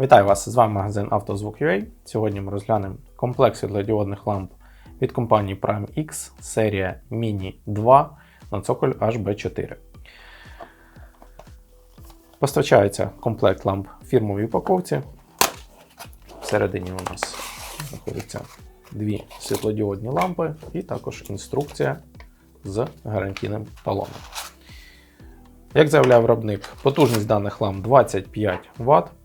Вітаю вас! З вами магазин «Автозвук.UA». Сьогодні ми розглянемо комплект світлодіодних ламп від компанії Prime X серія Mini 2 на цоколь HB4. Постачається комплект ламп в фірмовій упаковці. Всередині у нас знаходяться дві світлодіодні лампи і також інструкція з гарантійним талоном. Як заявляє виробник, потужність даних ламп 25 Вт.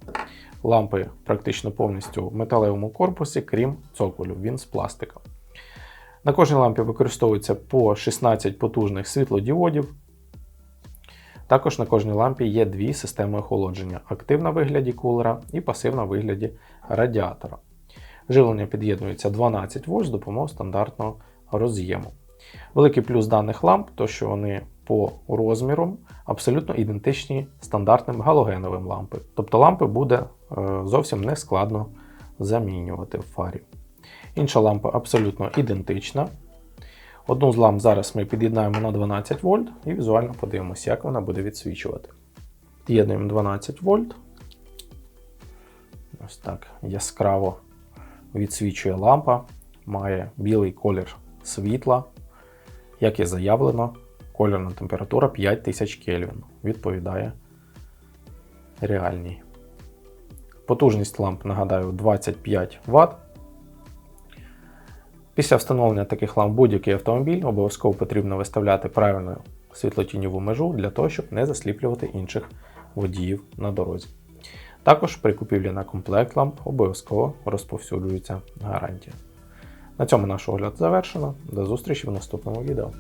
Лампи практично повністю в металевому корпусі, крім цоколю, він з пластика. На кожній лампі використовується по 16 потужних світлодіодів. Також на кожній лампі є дві системи охолодження: активна в вигляді кулера і пасивна в вигляді радіатора. Живлення під'єднується 12 вольт з допомогою стандартного роз'єму. Великий плюс даних ламп, то що вони по розміру абсолютно ідентичні стандартним галогеновим лампи. Тобто лампи буде зовсім не складно замінювати в фарі. Інша лампа абсолютно ідентична. Одну з ламп зараз ми під'єднаємо на 12 вольт і візуально подивимося, як вона буде відсвічувати. Під'єднуємо 12 вольт. Ось так яскраво відсвічує лампа, має білий колір світла. Як і заявлено, кольорна температура 5000 Кельвін. Відповідає реальній. Потужність ламп, нагадаю, 25 Вт. Після встановлення таких ламп будь-який автомобіль обов'язково потрібно виставляти правильну світлотіньову межу для того, щоб не засліплювати інших водіїв на дорозі. Також при купівлі на комплект ламп обов'язково розповсюджується гарантія. На цьому наш огляд завершено. До зустрічі в наступному відео.